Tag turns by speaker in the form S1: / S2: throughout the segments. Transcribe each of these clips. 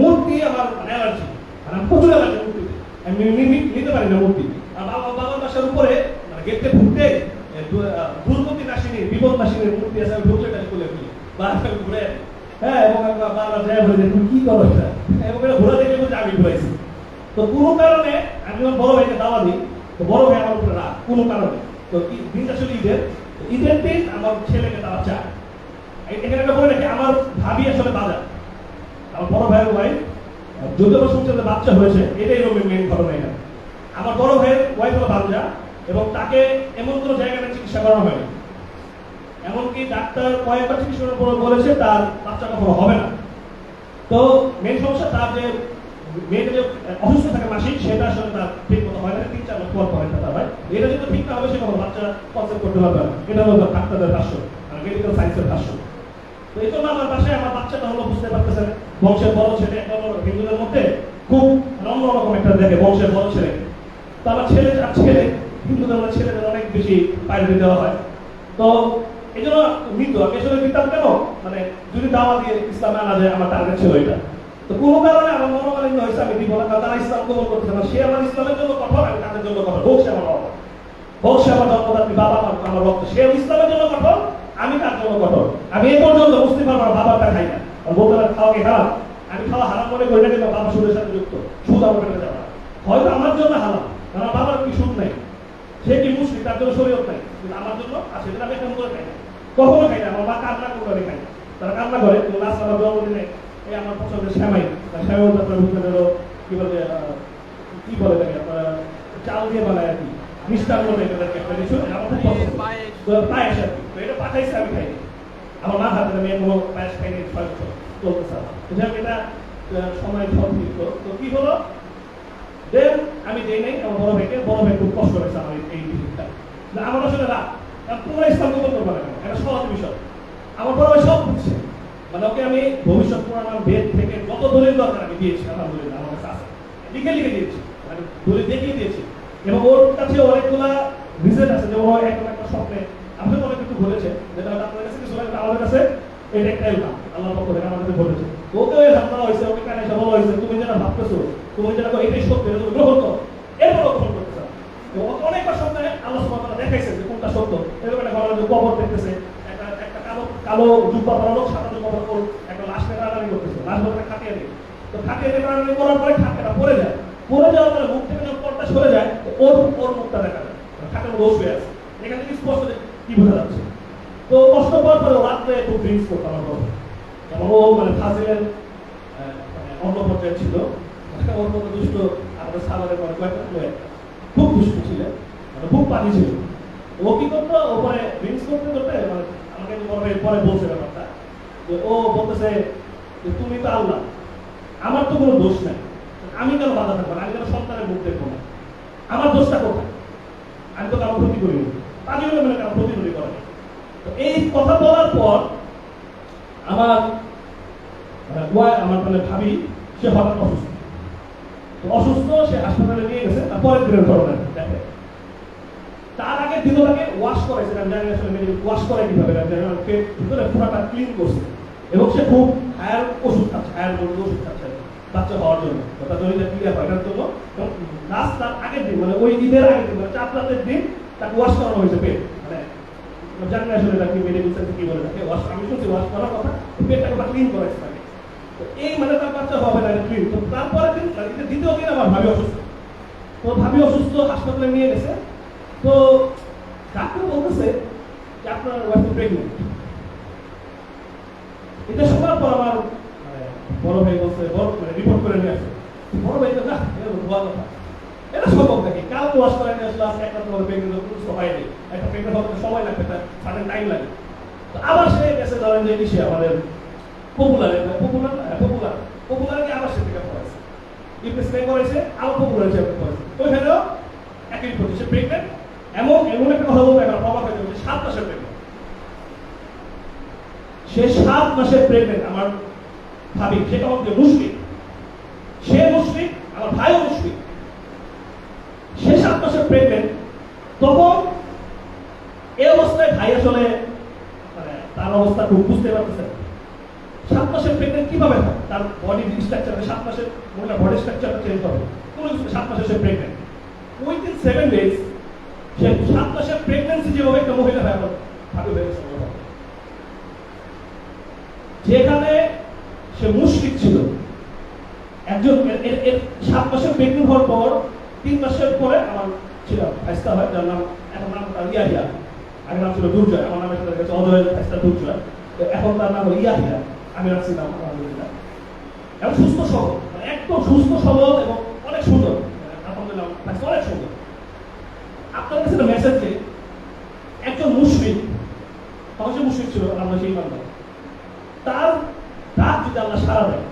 S1: মূর্তি আমার মানে অ্যালার্জি মানে আমি প্রচুর অ্যালার্জি মূর্তিতে আমি নিতে পারি না মূর্তি। বাবা বাবার বাসার উপরে মানে গেটে ঢুকতে দুর্গতি নাসিনী বিপদ নাসিনীর মূর্তি আছে, আমি ঢুকলে টাকা খুলে ফেলি। বারবার ঘুরে হ্যাঁ এবং যাই বলে তুমি কি করো এটা? এবং এটা ঘোরা দেখলে বলছে, আমি ঘুরাইছি। তো কোনো কারণে, আমি বড় ভাইকে দাওয়া দিই, তো বড় ভাই আমার উপরে রাগ, কোনো কারণে। তো দিনটা ছিল ঈদের ঈদের দিন আমার ছেলেকে দাওয়া চায়। এখানে একটা বলে রাখি, আমার ভাবি আসলে বাজার। আমার বড় ভাইয়ের বা শুনছে যে বাচ্চা হয়েছে, এটাই হলো মেন ঘটনা এখানে আমার বড় ভাইয়ের ওয়াইফ হলো বাঞ্জা এবং তাকে এমন কোনো জায়গাতে চিকিৎসা করানো হয়নি। এমনকি ডাক্তার কয়েকবার চিকিৎসা করার বলেছে তার বাচ্চা কখনো হবে না। তো মেন সমস্যা তার যে মেয়েটা যে অসুস্থ থাকে মাসিক, সেটা আসলে তার ঠিক মতো হয় না। তিন চার মাস পর পর তার হয়। এটা যদি ঠিক না হবে সে কখনো বাচ্চা কনসেপ্ট করতে পারবে না। এটা হলো ডাক্তারদের ভাষ্য মানে মেডিকেল সায়েন্সের ভাষ্য। এই জন্য আমার বাসায় আমার বাচ্চাটা হলো বুঝতে পারতেছেন, বংশের বড় ছেলে একটা হলো হিন্দুদের মধ্যে খুব অন্যরকম একটা দেখে, বংশের বড় ছেলে। তো আমার ছেলে আর ছেলে, হিন্দুদের মধ্যে ছেলেদের অনেক বেশি পাইরে দেওয়া হয়। তো এই জন্য মৃত্যু, আমি আসলে দিতাম কেন? মানে যদি দাওয়া দিয়ে ইসলামে আনা যায়, আমার টার্গেট ছিল এটা। তো কোনো কারণে আমার মনোমালিন্য হয়েছে, আমি দিব না, কারণ তারা ইসলাম কবল করতেছে না। সে আমার ইসলামের জন্য কঠোর, আমি তাদের জন্য কঠোর। হোক সে আমার বাবা। হোক সে আমার জন্মদাত্রী, বাবা আমার আমার রক্ত সে ইসলামের জন্য কঠোর, আমি তার জন্য কঠোর। আমি এই পর্যন্ত আমার বাবাটা খাই না। আর বলতে খাওয়া কি হারাম? আমি খাওয়া হারাম মনে করি না কিন্তু বাবা সুদের সাথে যুক্ত। সুদ আমার পেটে যাওয়া। হয়তো আমার জন্য হারাম, কারণ বাবার কি সুদ নাই। সে কি মুসলিম, তার জন্য শরীয়ত নাই। কিন্তু আমার জন্য আছে আমি এখন করে খাই না? কখনো খাই না, আমার মা কান্না করে আমি খাই তারা কান্না করে, কিন্তু লাস্ট আমার জন্মদিনে এই আমার পছন্দের শ্যামাই শ্যামাই আপনার বুঝতে গেল কি বলে কি বলে তাকে, আপনার চাল দিয়ে বানায় আর কি। মিষ্টান্ন কি একটা কিছু আমার খুব পছন্দ। তো পায়েস আর কি। এটা পাঠাইছে, আমি খাইনি। আমার মা হাতে তো যাই হোক, এটা সময় সঠিক তো কি হলো? দেন আমি দেই নাই, আমার বড় ভাইকে, বড় ভাই খুব কষ্ট হয়েছে আমার এই- বিষয়টা না, আমার আসলে রাগ। ইসলাম না এটা সহজ বিষয়। আমার বড় ভাই সব বুঝছে। মানে ওকে আমি ভবিষ্যৎ পুরাণ বেদ থেকে যত দলিল দরকার আমি দিয়েছি, আলহামদুলিল্লাহ, আমার কাছে আছে। লিখে লিখে দিয়েছি। মানে দলিল দেখিয়ে দিয়েছি। এবং ওর কাছে অনেকগুলা রিজেন্ট আছে যেমন ও একটা একটা স্বপ্নে আপনি অনেক কিছু বলেছে যেটা আপনার কাছে কিছু এটা একটা আল্লাহ পক্ষ থেকে বলেছে ওকে হয়েছে ওকে কানে এসে বলা হয়েছে, তুমি যেটা ভাবতেছো, তুমি যেটা এটাই সত্য, এটা তুমি গ্রহণ করো। অনেকবার স্বপ্নে আল্লাহ তাআলা দেখাইছে যে কোনটা সত্য। এরকম একটা কবর দেখতেছে কালো কালো জুব্বা পরা সাদা জুব্বা পরা একটা লাশ টানাটানি করতেছে। লাশ ধরে খাটিয়ে দিয়ে তো খাটিয়ে দিয়ে টানাটানি করার পরে পড়ে যায়। পড়ে যাওয়ার পরে মুখ থেকে যখন পরটা সরে যায় ওর ওর মুখটা দেখা যায়। খাটের ও শুয়ে আছে। এখান থেকে স্পষ্ট কি বোঝা যাচ্ছে? তো কষ্ট পাওয়ার পরে রাত্রে একটু ড্রিঙ্কস করতো আমার বাবা। এবং ও মানে ফাজিলের মানে অন্য পর্যায়ে ছিল। ওর মতো দুষ্ট আমাদের সালারে পরে কয়েকটা খুব দুষ্ট ছিল। মানে খুব পানি ছিল। ও কি করতো? ও পরে ড্রিঙ্কস করতে করতে মানে আমাকে পরে পরে বলছে ব্যাপারটা। যে ও বলতেছে যে, তুমি তো আল্লাহ। আমার তো কোনো দোষ নাই। আমি কেন বাধা থাকব না? আমি কেন সন্তানের মুখ দেখব না? আমার দোষটা কোথায়? আমি তো কারও ক্ষতি করিনি। তাদের মানে কারও ক্ষতি করি করে এই কথা বলার পর আমার মানে আমার মানে ভাবি, সে হঠাৎ অসুস্থ। অসুস্থ, সে হাসপাতালে নিয়ে গেছে, তার পরের দিনের ঘটনা দেখে তার আগে দিন তাকে ওয়াশ করাইছে আমি ওয়াশ করে কীভাবে? আমি ভিতরে পুরাটা ক্লিন করছে। এবং সে খুব হায়ার ওষুধ খাচ্ছে, হায়ার ওষুধ খাচ্ছে বাচ্চা হওয়ার জন্য। তার জন্য ক্লিয়ার হয় এটার জন্য লাস্ট আগের দিন মানে ওই ঈদের আগের দিন মানে চার রাতের দিন তাকে ওয়াশ করানো হয়েছে পেট। জানি আসলে তাকে মেডিকেল সায়েন্সে কি বলে তাকে? ওয়াশ আমি শুনছি ওয়াশ করার কথা পেটটাকে বা ক্লিন করাইছে তাকে। তো এই মানে তার বাচ্চা হবে না ক্লিন তো তারপরে দিন মানে দ্বিতীয় দিন আমার ভাবি অসুস্থ। তো ভাবি অসুস্থ, হাসপাতালে নিয়ে গেছে। তো ডাক্তার বলতেছে যে আপনার ওয়াইফ প্রেগনেন্ট এটা শোনার পর আমার মানে বড় ভাই বলছে, বড় মানে রিপোর্ট করে নিয়ে আসে বড় ভাই তো না কথা। এটা সম্ভব নাকি কাল ওয়াশ করে নিয়ে আসলে আজকে একটা তোমার একটা সময় লাগবে তার সার্টেন টাইম লাগে তো আবার সে গেছে ধরেন যে আমাদের পপুলার পপুলার পপুলার আবার সে করেছে পপুলার হিসেবে তো একই রিপোর্ট সে প্রেগনেন্ট এমন এমন একটা কথা বলব অবাক হয়ে যাবে সাত মাসের প্রেগনেন্ট সে সাত মাসের প্রেগনেন্ট আমার ভাবি সেটা হচ্ছে মুসলিম সে মুসলিম আমার ভাইও মুসলিম সে সাত মাসের প্রেগনেন্ট তখন এই খুব বুঝতে পারতেছে সাত মাসের প্রেগনেন্ট কীভাবে হয়? তার বডি স্ট্রাকচার সাত মাসের মহিলা বডি স্ট্রাকচারটা চেঞ্জ হবে। কোনো কিছু সাত মাসে সে প্রেগনেন্ট উইথিন সেভেন ডেজ সে সাত মাসের প্রেগনেন্সি যেভাবে একটা মহিলা হয় ভাবে গেছে, আমার। যেখানে সে মুশরিক ছিল, একজন সাত মাসের প্রেগনেন্ট হওয়ার পর, তিন মাসের পরে আমার ছিল ফাইস্তা হয়, যার নাম, এখন নাম ইয়াহিয়া। আগের নাম ছিল দুর্জয়, আমার নামের সাথে অজয় ফাইস্তা দুর্জয়। তো এখন তার নাম হলো ইয়াহিয়া আমি রাখছি নাম আলহামদুলিল্লাহ। এবং সুস্থ সবল মানে একদম সুস্থ সবল এবং অনেক সুন্দর। আলহামদুলিল্লাহ অনেক সুন্দর। আপনার কাছে মেসেজ যে একজন মুসলিম তখন মুসলিম ছিল, আমরা সেই তার যদি আল্লাহ সারা দেয়,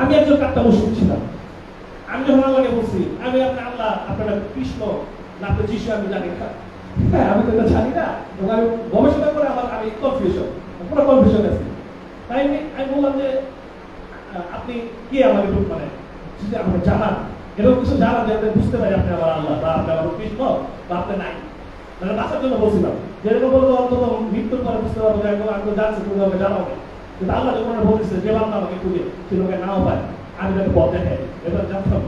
S1: আমি একজন কাট্টা মুসলিম ছিলাম। আমি যখন আল্লাহকে বলছি, আমি আপনি আল্লাহ, আপনার কৃষ্ণ না আপনার যিশু আমি জানি না। হ্যাঁ আমি তো এটা জানি না। গবেষণা করে আমার আমি কনফিউশন পুরো কনফিউশন আছে। তাই আমি আমি বললাম যে আপনি কে আমাকে একটু মানে আমাকে জানান, এরকম কিছু জানান যাতে বুঝতে পারি আপনি আমার আল্লাহ, বা আপনি আমার কৃষ্ণ, বা আপনি নাই। মানে জন্য বলছিলাম। যেরকম বলতো অন্তত মৃত্যুর পরে বুঝতে পারব যে একদম জানছি তুমি আমাকে জানাও না। কিন্তু আল্লাহ যখন বলতেছে, যে বান্দা আমাকে খুঁজে, সে লোকে নাও পায়। আমি তাকে পথ দেখাই এটা জানতাম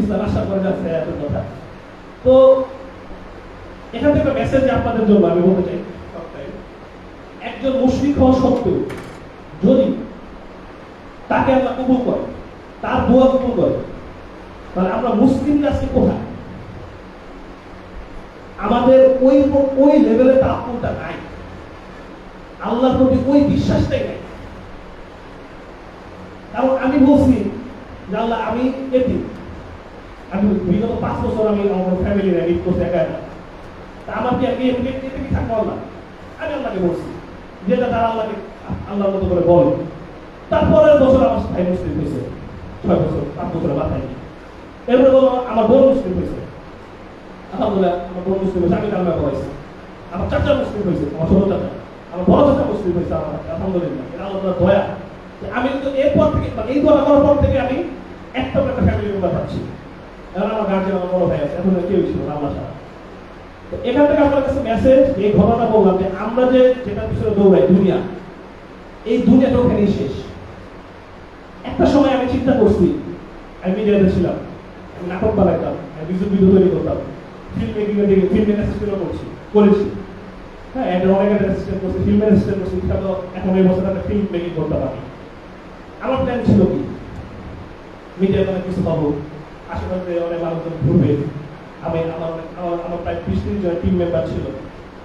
S1: ইসলাম আশা করে যাচ্ছে এত কথা। তো, এখান থেকে মেসেজ আপনাদের জন্য আমি বলতে চাই। একজন মুশরিক হওয়া সত্ত্বেও যদি তাকে আল্লাহ কবুল করে, তার দোয়া কবুল করে, তাহলে আমরা মুসলিম আজকে কোথায়? আমাদের ওই ওই লেভেলে তাকুলটা নাই। আল্লাহর প্রতি ওই বিশ্বাসটাই নাই। কারণ আমি বলছি যে আল্লাহ, আমি এটি আমি বিগত পাঁচ বছর আমি আমার ফ্যামিলি লিড করছি একা আমার কি আমি এমনি থাকব আল্লাহ? আমি আল্লাহকে বলছি। যেটা তারা আল্লাহকে, আল্লাহর মতো করে বলে। তারপরের বছর আমার ভাই মুসলিম হয়েছে। ছয় বছর পাঁচ বছরের মাথায় এরপরে বলো, আমার বোন মুসলিম হয়েছে। আলহামদুলিল্লাহ, আমার বোন মুসলিম হয়েছে, আমি কালমা পড়াইছি আমার চাচা মুসলিম হয়েছে, আমার ছোট চাচা। আমার বড় চাচা মুসলিম হয়েছে, আমার আলহামদুলিল্লাহ। এটা আল্লাহ দয়া। আমি কিন্তু এরপর থেকে মানে এই দোয়া করার পর থেকে আমি একটা একটা ফ্যামিলি মেম্বার পাচ্ছি এখন আমার গার্জেন আমার বড় ভাই আছে, এখন কেউ ছিল ছাড়া তো এখান থেকে আপনার কাছে মেসেজ এই ঘটনা বললাম যে আমরা যে যেটা পিছনে দৌড়াই, দুনিয়া, এই দুনিয়াটা ওখানেই শেষ। একটা সময় আমি চিন্তা করছি, আমি মিডিয়াতে ছিলাম নাটক বানাইতাম, আমি মিউজিক ভিডিও তৈরি করতাম ফিল্ম মেকিং এর দিকে ফিল্ম অ্যাসিস্ট্যান্টও করছি, করেছি। হ্যাঁ একটা অনেক অ্যাসিস্ট্যান্ট করছি ফিল্ম অ্যাসিস্ট্যান্ট করছি তো এখন এই বছর একটা ফিল্ম মেকিং করতাম আমি। আমার প্ল্যান ছিল কি? মিডিয়াতে অনেক কিছু পাবো, আশেপাশে অনেক মানুষজন ঘুরবে আমি আমার আমার আমার প্রায় বিশ তিরিশ জন টিম মেম্বার ছিল।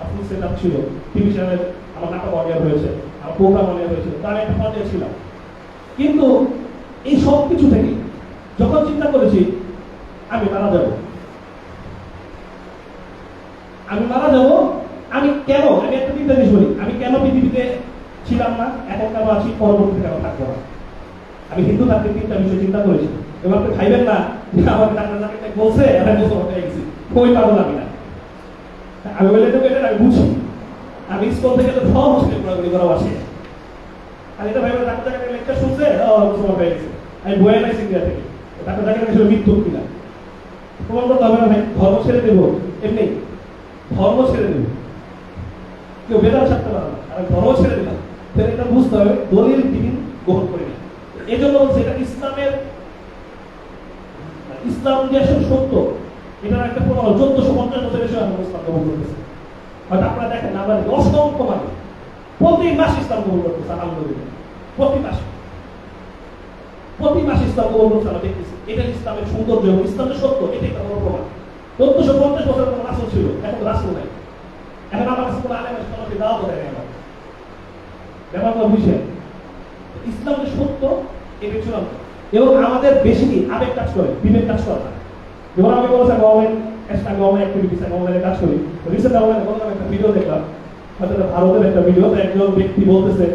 S1: ফুল সেট আপ ছিল। টিভি চ্যানেল আমার নাটক অনিয়ার হয়েছে, আমার প্রোগ্রাম অনিয়ার হয়েছে, তার একটা পর্যায়ে ছিলাম। কিন্তু এই সব কিছু থেকে যখন চিন্তা করেছি, আমি মারা যাব। আমি মারা যাব, আমি কেন, আমি একটা চিন্তা জিনিস বলি আমি কেন পৃথিবীতে ছিলাম না এখন কেন আছি, পরবর্তীতে কেন থাকব না? আমি হিন্দু থাকতে তিনটা বিষয় চিন্তা করেছি। এবার আপনি খাইবেন না যে আমাকে ডাক্তার বলছে হয়ে গেছি কই পাবো আমি না আমি বলে তো এটা আমি বুঝি। আমি স্কুল থেকে তো সব মুসলিম পড়াগুলি করা আসে। আর এটা ভাইবার ডাক্তার ডাক্তার লেকচার শুনছে? সময় হয়ে গেছে। আমি বয়ে নাই সিঙ্গিয়া থেকে। ডাক্তার ডাক্তার ছিল মৃত্যু কিনা? প্রমাণ করতে হবে না ভাই, ধর্ম ছেড়ে দেবো। এমনি, ধর্ম ছেড়ে দেবো। কেউ বেদার ছাড়তে পারে না। আমি ধর্ম ছেড়ে দিলাম। তাহলে এটা বুঝতে হবে, দলিল দিন গ্রহণ করে নি। এই জন্য বলছে এটা ইসলামের, ইসলাম যে আসলে সত্য এটার একটা প্রমাণ চোদ্দশো পঞ্চাশ বছর আমরা ইসলাম হয়তো আপনারা দেখেন না জানি অসংখ্য মানে প্রতি মাস ইসলাম গ্রহণ করতেছে, আলহামদুলিল্লাহ। প্রতি মাসে। প্রতি মাসে ইসলাম গ্রহণ করছে আমরা দেখতেছি। এটা ইসলামের সৌন্দর্য এবং ইসলামের সত্য, এটাই একটা বড় প্রমাণ। চোদ্দশো পঞ্চাশ বছর কোনো রাসুল ছিল, এখন রাসুল নাই। এখন আমার কাছে কোনো আলেম নেই ব্যাপারটা বুঝে ইসলাম সত্য এটা চূড়ান্ত এবং আমাদের বেশি আবেগ কাজ করে, বিবেক কাজ করে না। যেমন আমি বলছি গভর্নমেন্ট এক্সট্রা গভর্নমেন্ট অ্যাক্টিভিটিস গভর্নমেন্টের কাজ করি রিসেন্ট গভর্নমেন্ট বললাম একটা ভিডিও দেখলাম হয়তো এটা ভারতের একটা ভিডিও একজন ব্যক্তি বলতেছে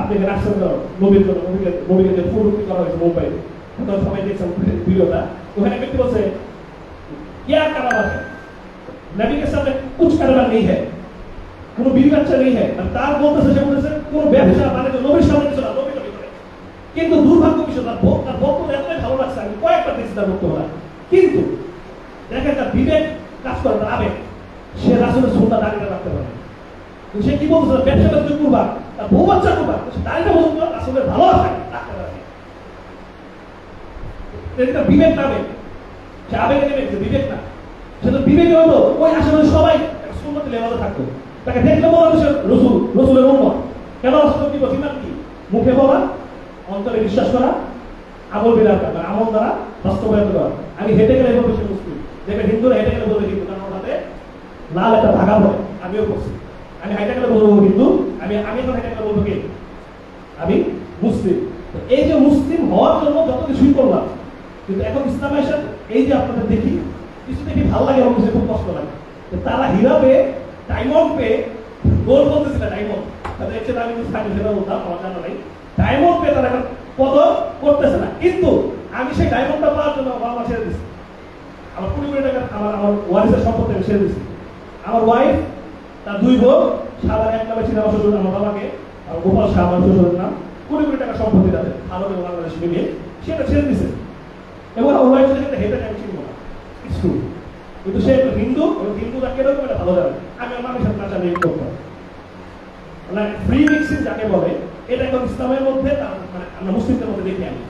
S1: আপনি এখানে আসছেন কেন নবীর জন্য নবীকে নবীকে যে ফুলমুক্তি করা হয়েছে মুম্বাইতে হয়তো সবাই দেখছেন ভিডিওটা ওখানে ব্যক্তি বলছে क्या कारोबार है नबी के सामने कुछ कारोबार नहीं है কোনো বিবি বাচ্চা নেই হ্যাঁ আর তার বলতেছে সে বলতেছে কোনো ব্যবসা মানে নবীর সামনে কিছু না নবী নবী করে কিন্তু দুর্ভাগ্য বিষয় তার ভোগ তার বক্তব্য এতটাই ভালো লাগছে আমি কয়েকটা দেখছি তার বক্তব্য কিন্তু দেখেন তার বিবেক কাজ করে তার সে রাসুলের সুন্দর দাঁড়িয়ে রাখতে পারে। সে কি বলতেছে? ব্যবসা বাণিজ্য করবা তার বউ বাচ্চা সে দাঁড়িয়ে পর্যন্ত আসলে ভালো আছে এটা বিবেক নামে সে আবেগে নেমে গেছে, বিবেক না। সে তো বিবেকে হতো ওই আশেপাশে সবাই একটা লেভেলে থাকতো। তাকে দেখলে হতো সে রসুল রসুলের উন্মত কেন আসলে কি বলছি? কি? মুখে বলা অন্তরে বিশ্বাস করা আমল বিরাট মানে আমল দ্বারা বাস্তবায়ন করা। আমি হেঁটে গেলে এভাবে সে দেখবেন হিন্দুরা হেঁটে গেলে বলে হিন্দু, কারণ ওর হাতে লাল একটা ধাগা পড়ে। আমিও করছি আমি হাইটে গেলে বলব হিন্দু, আমি আমি এখন হেঁটে গেলে বলব কি? আমি মুসলিম। তো এই যে মুসলিম হওয়ার জন্য যত কিছুই করলাম, কিন্তু এখন ইসলাম এসে এই যে আপনাদের দেখি কিছু দেখি ভালো লাগে এবং কিছু খুব কষ্ট লাগে? তো তারা হীরা পেয়ে ডায়মন্ড পেয়ে গোল বলতেছি না ডায়মন্ড তাদের হচ্ছে আমি থাকি সেটা বলতাম, আমার জানা নাই। ডায়মন্ড পেয়ে তারা এখন পদক করতেছে না। কিন্তু আমি সেই ডায়মন্ডটা পাওয়ার জন্য বাবা ছেড়ে দিচ্ছি আমার কুড়ি কোটি টাকা আমার আমার ওয়ারিসের সম্পত্তি আমি ছেড়ে দিচ্ছি আমার ওয়াইফ তার দুই বোন সাদা এক নামে ছিল আমার শ্বশুর আমার বাবাকে, আর গোপাল শাহ আমার শ্বশুরের নাম। কুড়ি কোটি টাকা সম্পত্তি তাদের, ভারত এবং বাংলাদেশ মিলিয়ে সেটা ছেড়ে দিছে। এবং আমার ওয়াইফ সেটা হেঁটে আমি চিনবো না। ট্রু কিন্তু সে একটা হিন্দু, এবং হিন্দুরা কীরকম এটা ভালো জানে। আমি আমার সাথে নাচা নিয়ে করতাম। মানে ফ্রি মিক্সিং যাকে বলে, এটা এখন ইসলামের মধ্যে মানে আমরা মুসলিমদের মধ্যে দেখি আমি।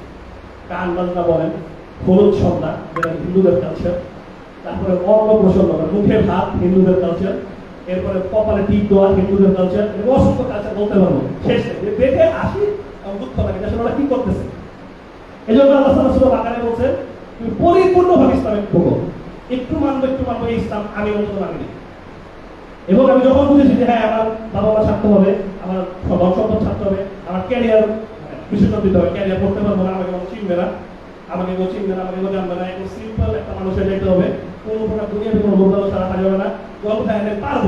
S1: গান বাজনা বলেন হলুদ সন্ধ্যা যেটা হিন্দুদের কালচার তারপরে অন্নপ্রসন্ন মানে মুখে ভাত হিন্দুদের কালচার এরপরে কপালে টিপ দেওয়া, হিন্দুদের কালচার অসংখ্য কালচার বলতে পারব। শেষ দেখে আসি দুঃখ লাগে আসলে ওরা কি করতেছে। এই জন্য আল্লাহ সাল্লাহ বাগানে বলছেন তুমি পরিপূর্ণভাবে ইসলামে ঢোকো একটু মানবো একটু মানবো ইসলাম আমি অন্তত মানিনি এবং আমি যখন বুঝেছি যে হ্যাঁ আমার বাবা মা ছাড়তে হবে, আমার সম্পদ ছাড়তে হবে, আমার ক্যারিয়ার বিসর্জন দিতে হবে ক্যারিয়ার করতে পারব না, আমাকে চিনবে না। আমাকে কেউ চিনবে না আমাকে কেউ জানবে না একদম সিম্পল একটা মানুষের যেতে হবে। কোনো প্রকার দুনিয়াতে কোনো লোক ছাড়া থাকা যাবে না। গল্প থাকে পারব।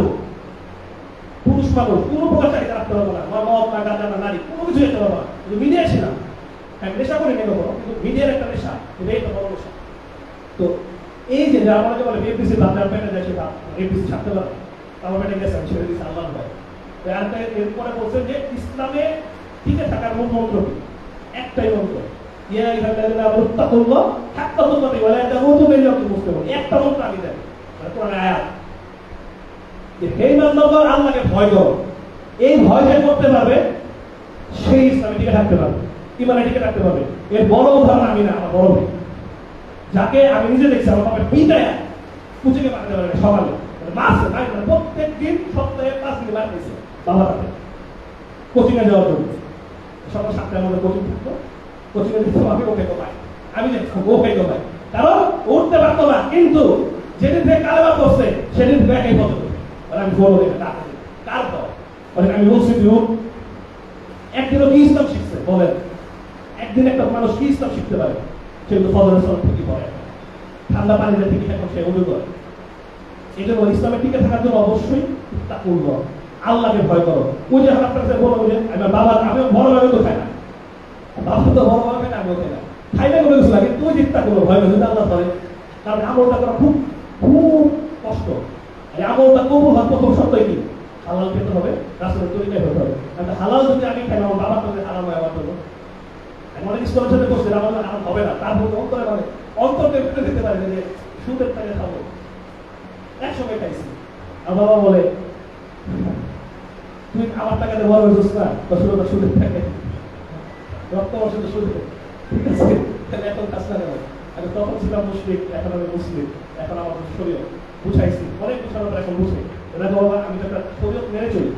S1: পুরুষ মানুষ কোনো প্রকার চাহিদা রাখতে পারব না। আমার মদ না গাঁজা না নারী কোনো কিছু যেতে পারব না। কিন্তু মিডিয়া ছিলাম হ্যাঁ নেশা করি নেই কখনো কিন্তু মিডিয়ার একটা নেশা এই তো বড় নেশা। তো এই যে যারা আমাকে বলে বিএপিসি দেওয়ার পেটে যায় সেটা বিএপিসি ছাড়তে পারে আমার পেটে গেছে, আমি ছেড়ে দিচ্ছি আল্লাহ ভাই এরপরে বলছেন যে ইসলামে টিকে থাকার মূল মন্ত্র কি একটাই মন্ত্র। ভয় এই ভয় করতে সেই পারবে। আমার যাকে আমি নিজে দেখছি, আমার পারে সকালে। মাস প্রত্যেক দিন সপ্তাহে পাঁচ দিন বাইরে দিয়েছে কোচিংয়ে যাওয়ার জন্য। সকাল সাতটার মধ্যে কোচিং থাকতো। আমি ওকে পাই আমি দেখতাম ও খাইতো পাই কারণ উঠতে না, কিন্তু যেদিন থেকে করছে সেদিন থেকে মানে আমি বলো দেখে কার আমি বলছি। একদিনও কি ইসলাম শিখছে? বলেন। একদিন একটা মানুষ কি ইসলাম শিখতে পারে? সে কিন্তু ফজরের পড়ে। ঠান্ডা পানিতে থেকে এখন সে উঠে করে এই জন্য ইসলামের টিকে থাকার জন্য অবশ্যই তা করব আল্লাহকে ভয় করো। ওই যে আপনার বলো যে আমার বাবা আমি বড় ভাবে খাই না। বাবা তো বড় ভাবে না। আমিও খাই না কোনো কিছু তুই চিন্তা করব ভয় করছে আল্লাহ ধরে। কারণ আমলটা করা খুব খুব কষ্ট। এই আমলটা কবুল হওয়ার প্রথম শর্তই কি? হালাল খেতে হবে রাস্তায় তৈরিটাই হতে হবে। কারণ হালাল যদি আমি খাই, আমার বাবার তো হালাল হয়, আমার জন্য। আমি অনেক ইসলামের সাথে করছি, আমার হারাম হবে না। তার মধ্যে অন্তরে মানে অন্তরকে ফেলে দিতে পারে যে, সুদের টাকা খাব। একসঙ্গে খাইছি। আর বাবা বলে, তুই আমার টাকাতে বড় হয়েছিস না? দশ টাকা সুদের থাকে রক্ত তো ঠিক আছে? তাহলে এখন আমি তখন ছিলাম মুসলিম এখন আমি মুসলিম এখন আমার শরীর বুঝাইছি। অনেক পর এখন বুঝে। এটা তো আমি তো একটা শরীর মেনে চলি।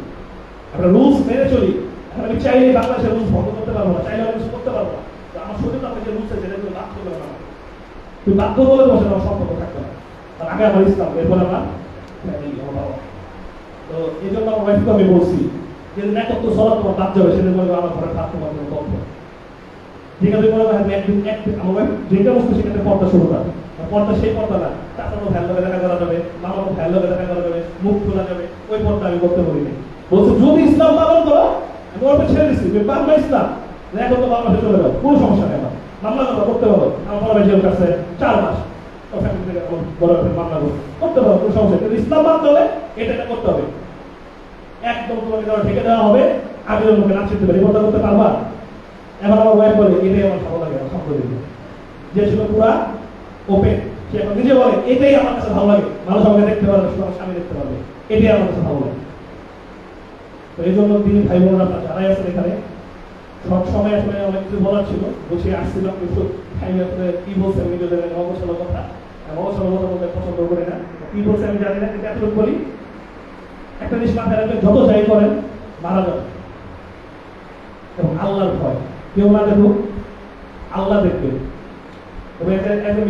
S1: একটা রুলস মেনে চলি। এখন আমি চাইলে বাংলাদেশের রুলস ভঙ্গ করতে পারব না চাইলে আমি করতে পারব না। তো আমার শরীর আপনি যে রুলস বাধ্য করে না। তুই বাধ্য বলে বসে আমার সম্পর্ক থাকবে না আগে আমার ইসলাম এরপর আমার family, আমার বাবা। তো এই জন্য আমার ওয়াইফকে আমি বলছি যে নেটক তো সলা তোমার বাদ যাবে সেটা বলবে আমার ঘরে তোমার জন্য ঠিক আছে বলে আমি একদিন আমার যেটা বলছে সেখানে পর্দা শুরু করে। পর্দা সেই পর্দা না তাছাড়া ভ্যাল দেখা করা যাবে মামাকে ভ্যাল দেখা করা যাবে, মুখ খোলা যাবে, ওই পর্দা আমি করতে পারি না বলছে, যদি ইসলাম পালন করো, আমি ওর ছেড়ে দিচ্ছি পারবে ইসলাম। এখন তো বাংলাদেশে চলে যাও, কোনো সমস্যা নেই মামলা করো করতে পারো। আমার বড় ভাই কাছে চার মাস। বড় মামলা করো করতে পারো, কোনো সমস্যা। কিন্তু ইসলাম মানতে হলে এটা করতে হবে। একদম তোমাকে দেওয়া ঠেকে দেওয়া হবে আমি মুখে নাচ শিখতে পারি। করতে পারবা? এখন আমার ওয়াইফ বলে, এটাই আমার ভালো লাগে আলহামদুলিল্লাহ যে ছিল পুরা ওপেন সে এখন নিজে বলে, এটাই আমার কাছে ভালো লাগে। মানুষ আমাকে দেখতে পারবে, শুধু আমার স্বামী দেখতে পারবে। এটাই আমার কাছে ভালো লাগে। তো এই জন্য তিনি ভাই বোনরা আপনারা যারাই আছেন এখানে, সব সময় আসলে অনেক কিছু বলার ছিল বসে আসছিলাম, কিন্তু টাইমে আসলে কি বলছেন নিজেদের অবসর কথা। অবসর কথা বলতে পছন্দ করি না। কি বলছে আমি জানি না, কিন্তু এতটুকু বলি, একটা জিনিস মাথায় রাখবেন, যত যাই করেন, মারা যাবে। এবং আল্লাহর ভয়। কেউ না দেখুক আল্লাহ দেখবেন এতে- এতে